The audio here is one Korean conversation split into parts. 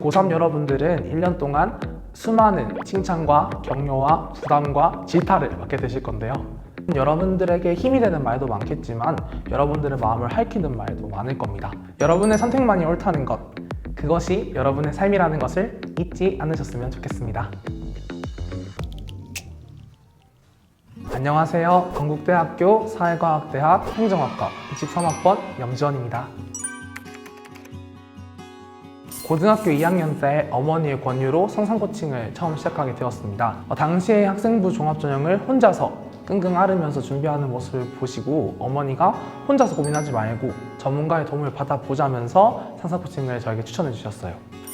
고3 여러분들은 1년 동안 수많은 칭찬과 격려와 부담과 질타를 받게 되실 건데요. 여러분들에게 힘이 되는 말도 많겠지만 여러분들의 마음을 핥히는 말도 많을 겁니다. 여러분의 선택만이 옳다는 것, 그것이 여러분의 삶이라는 것을 잊지 않으셨으면 좋겠습니다. 안녕하세요. 건국대학교 사회과학대학 행정학과 23학번 염지원입니다. 고등학교 2학년 때 어머니의 권유로 성상 코칭을 처음 시작하게 되었습니다. 어, 당시에 학생부 종합전형을 혼자서 끙끙 앓으면서 준비하는 모습을 보시고 어머니가 혼자서 고민하지 말고 전문가의 도움을 받아보자면서 상상 코칭을 저에게 추천해 주셨어요.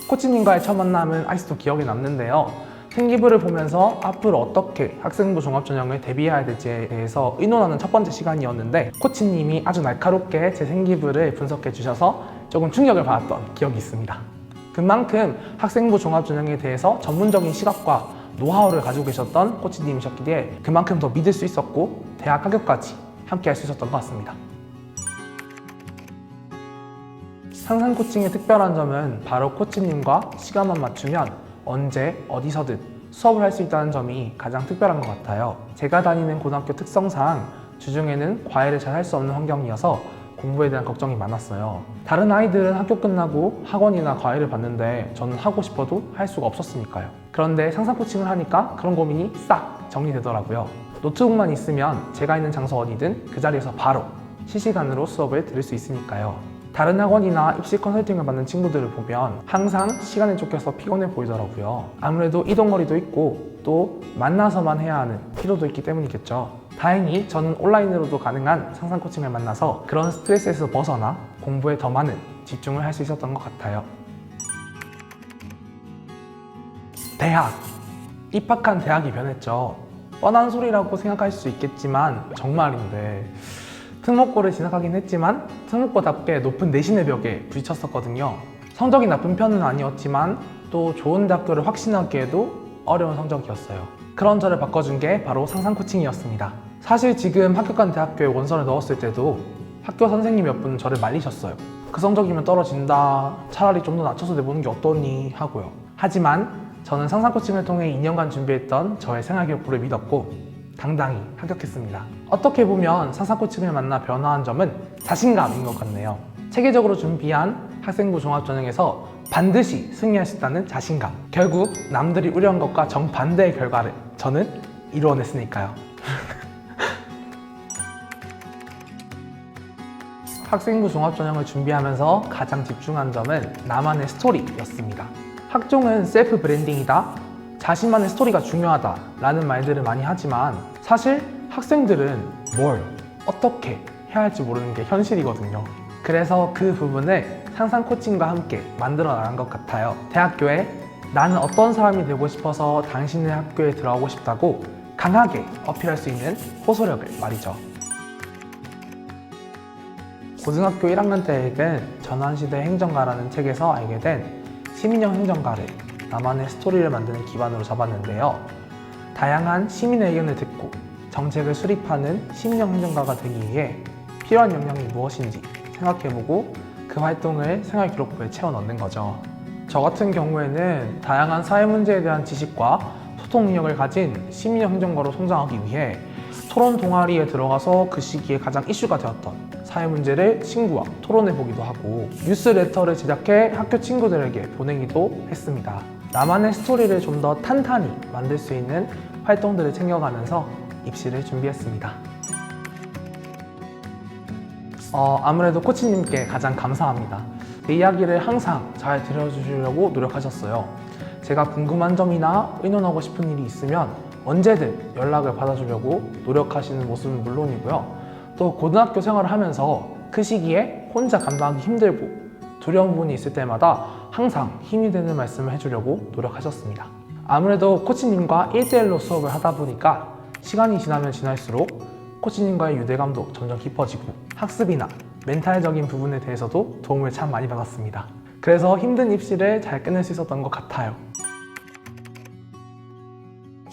코치님과의 첫 만남은 아직도 기억에 남는데요. 생기부를 보면서 앞으로 어떻게 학생부 종합전형을 대비해야 될지에 대해서 의논하는 첫 번째 시간이었는데 코치님이 아주 날카롭게 제 생기부를 분석해 주셔서 조금 충격을 받았던 기억이 있습니다. 그만큼 학생부 종합전형에 대해서 전문적인 시각과 노하우를 가지고 계셨던 코치님이셨기에 그만큼 더 믿을 수 있었고 대학 합격까지 함께 할 수 있었던 것 같습니다. 상상 코칭의 특별한 점은 바로 코치님과 시간만 맞추면 언제 어디서든 수업을 할 수 있다는 점이 가장 특별한 것 같아요. 제가 다니는 고등학교 특성상 주중에는 과외를 잘 할 수 없는 환경이어서 공부에 대한 걱정이 많았어요. 다른 아이들은 학교 끝나고 학원이나 과외를 받는데 저는 하고 싶어도 할 수가 없었으니까요. 그런데 상상 코칭을 하니까 그런 고민이 싹 정리되더라고요. 노트북만 있으면 제가 있는 장소 어디든 그 자리에서 바로 실시간으로 수업을 들을 수 있으니까요. 다른 학원이나 입시 컨설팅을 받는 친구들을 보면 항상 시간에 쫓겨서 피곤해 보이더라고요. 아무래도 이동거리도 있고 또 만나서만 해야 하는 피로도 있기 때문이겠죠. 다행히 저는 온라인으로도 가능한 상상 코칭을 만나서 그런 스트레스에서 벗어나 공부에 더 많은 집중을 할 수 있었던 것 같아요. 대학. 입학한 대학이 변했죠. 뻔한 소리라고 생각할 수 있겠지만 정말인데 특목고를 진학하긴 했지만 특목고답게 높은 내신의 벽에 부딪혔었거든요. 성적이 나쁜 편은 아니었지만 또 좋은 대학교를 확신하기에도 어려운 성적이었어요. 그런 저를 바꿔준 게 바로 상상 코칭이었습니다. 사실 지금 합격한 대학교에 원서를 넣었을 때도 학교 선생님 몇 분은 저를 말리셨어요. 그 성적이면 떨어진다. 차라리 좀 더 낮춰서 내보는 게 어떠니 하고요. 하지만 저는 상상 코칭을 통해 2년간 준비했던 저의 생활 기록부를 믿었고 당당히 합격했습니다. 어떻게 보면 상상 코칭을 만나 변화한 점은 자신감인 것 같네요. 체계적으로 준비한 학생부 종합전형에서 반드시 승리할 수 있다는 자신감. 결국 남들이 우려한 것과 정반대의 결과를 저는 이루어냈으니까요. 학생부 종합전형을 준비하면서 가장 집중한 점은 나만의 스토리였습니다. 학종은 셀프 브랜딩이다. 자신만의 스토리가 중요하다. 라는 말들을 많이 하지만 사실 학생들은 뭘, 어떻게 해야 할지 모르는 게 현실이거든요. 그래서 그 부분을 상상 코칭과 함께 만들어 나간 것 같아요. 대학교에 나는 어떤 사람이 되고 싶어서 당신의 학교에 들어가고 싶다고 강하게 어필할 수 있는 호소력을 말이죠. 고등학교 1학년 때 읽은 전환시대 행정가라는 책에서 알게 된 시민형 행정가를 나만의 스토리를 만드는 기반으로 잡았는데요. 다양한 시민의 의견을 듣고 정책을 수립하는 시민형 행정가가 되기 위해 필요한 역량이 무엇인지 생각해보고 그 활동을 생활 기록부에 채워 넣는 거죠. 저 같은 경우에는 다양한 사회 문제에 대한 지식과 소통 능력을 가진 시민형 행정가로 성장하기 위해 토론 동아리에 들어가서 그 시기에 가장 이슈가 되었던 사회 문제를 친구와 토론해 보기도 하고 뉴스레터를 제작해 학교 친구들에게 보내기도 했습니다. 나만의 스토리를 좀 더 탄탄히 만들 수 있는 활동들을 챙겨가면서 입시를 준비했습니다. 어, 아무래도 코치님께 가장 감사합니다. 제 이야기를 항상 잘 들어주시려고 노력하셨어요. 제가 궁금한 점이나 의논하고 싶은 일이 있으면 언제든 연락을 받아주려고 노력하시는 모습은 물론이고요. 또 고등학교 생활을 하면서 그 시기에 혼자 감당하기 힘들고 두려운 부분이 있을 때마다 항상 힘이 되는 말씀을 해주려고 노력하셨습니다. 아무래도 코치님과 1대1로 수업을 하다 보니까 시간이 지나면 지날수록 코치님과의 유대감도 점점 깊어지고 학습이나 멘탈적인 부분에 대해서도 도움을 참 많이 받았습니다. 그래서 힘든 입시를 잘 끝낼 수 있었던 것 같아요.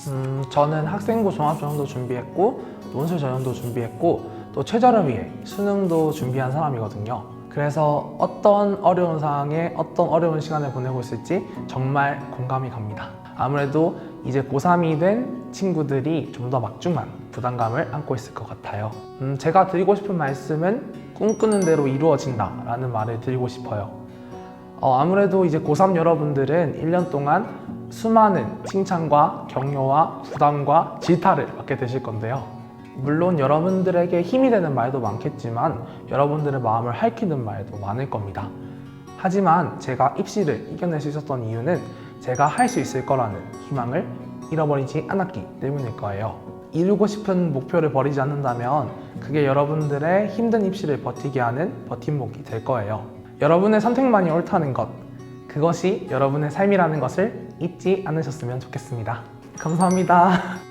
음, 저는 학생부 종합전형도 준비했고 논술 전형도 준비했고 또 최저를 위해 수능도 준비한 사람이거든요. 그래서 어떤 어려운 상황에 어떤 어려운 시간을 보내고 있을지 정말 공감이 갑니다. 아무래도 이제 고3이 된 친구들이 좀 더 막중한 부담감을 안고 있을 것 같아요. 음, 제가 드리고 싶은 말씀은 꿈꾸는 대로 이루어진다 라는 말을 드리고 싶어요. 어, 아무래도 이제 고3 여러분들은 1년 동안 수많은 칭찬과 격려와 부담과 질타를 받게 되실 건데요. 물론 여러분들에게 힘이 되는 말도 많겠지만 여러분들의 마음을 핥히는 말도 많을 겁니다. 하지만 제가 입시를 이겨낼 수 있었던 이유는 제가 할 수 있을 거라는 희망을 잃어버리지 않았기 때문일 거예요. 이루고 싶은 목표를 버리지 않는다면 그게 여러분들의 힘든 입시를 버티게 하는 버팀목이 될 거예요. 여러분의 선택만이 옳다는 것, 그것이 여러분의 삶이라는 것을 잊지 않으셨으면 좋겠습니다. 감사합니다.